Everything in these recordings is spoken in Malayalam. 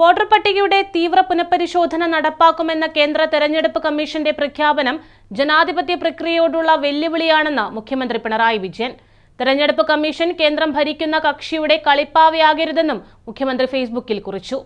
വോട്ടർ പട്ടികയുടെ തീവ്ര പുനഃപരിശോധന നടപ്പാക്കുമെന്ന കേന്ദ്ര തെരഞ്ഞെടുപ്പ് കമ്മീഷന്റെ പ്രഖ്യാപനം ജനാധിപത്യ പ്രക്രിയയോടുള്ള വെല്ലുവിളിയാണെന്ന് മുഖ്യമന്ത്രി പിണറായി വിജയൻ. തെരഞ്ഞെടുപ്പ് കമ്മീഷൻ കേന്ദ്രം ഭരിക്കുന്ന കക്ഷിയുടെ കളിപ്പാവയാകരുതെന്നും മുഖ്യമന്ത്രി ഫേസ്ബുക്കിൽ കുറിച്ചു.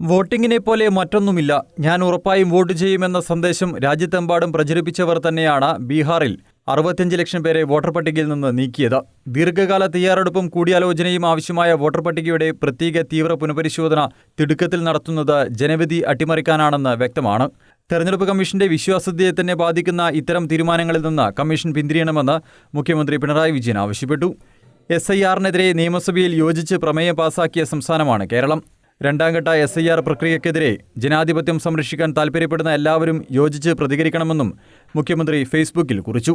വോട്ടിങ്ങിനെ പോലെ മറ്റൊന്നുമില്ല. ഞാൻ ഉറപ്പായും വോട്ട് ചെയ്യുമെന്ന സന്ദേശം രാജ്യത്തെമ്പാടും പ്രചരിപ്പിച്ചവർ തന്നെയാണ് ബീഹാറിൽ. അറുപത്തിയഞ്ച് ലക്ഷം പേരെ വോട്ടർ പട്ടികയിൽ നിന്ന് നീക്കിയത്. ദീർഘകാല തയ്യാറെടുപ്പും കൂടിയാലോചനയും ആവശ്യമായ വോട്ടർ പട്ടികയുടെ പ്രത്യേക തീവ്ര പുനഃപരിശോധന തിടുക്കത്തിൽ നടത്തുന്നത് ജനവിധി അട്ടിമറിക്കാനാണെന്ന് വ്യക്തമാണ്. തെരഞ്ഞെടുപ്പ് കമ്മീഷന്റെ വിശ്വാസ്യതയെ തന്നെ ബാധിക്കുന്ന ഇത്തരം തീരുമാനങ്ങളിൽ നിന്ന് കമ്മീഷൻ പിന്തിരിയണമെന്ന് മുഖ്യമന്ത്രി പിണറായി വിജയൻ ആവശ്യപ്പെട്ടു. എസ് ഐ ആറിനെതിരെ നിയമസഭയിൽ യോജിച്ച് പ്രമേയം പാസാക്കിയ സംസ്ഥാനമാണ് കേരളം. രണ്ടാംഘട്ട എസ് ഐ ആർ പ്രക്രിയക്കെതിരെ ജനാധിപത്യം സംരക്ഷിക്കാൻ താൽപ്പര്യപ്പെടുന്ന എല്ലാവരും യോജിച്ച് പ്രതികരിക്കണമെന്നും മുഖ്യമന്ത്രി ഫേസ്ബുക്കിൽ കുറിച്ചു.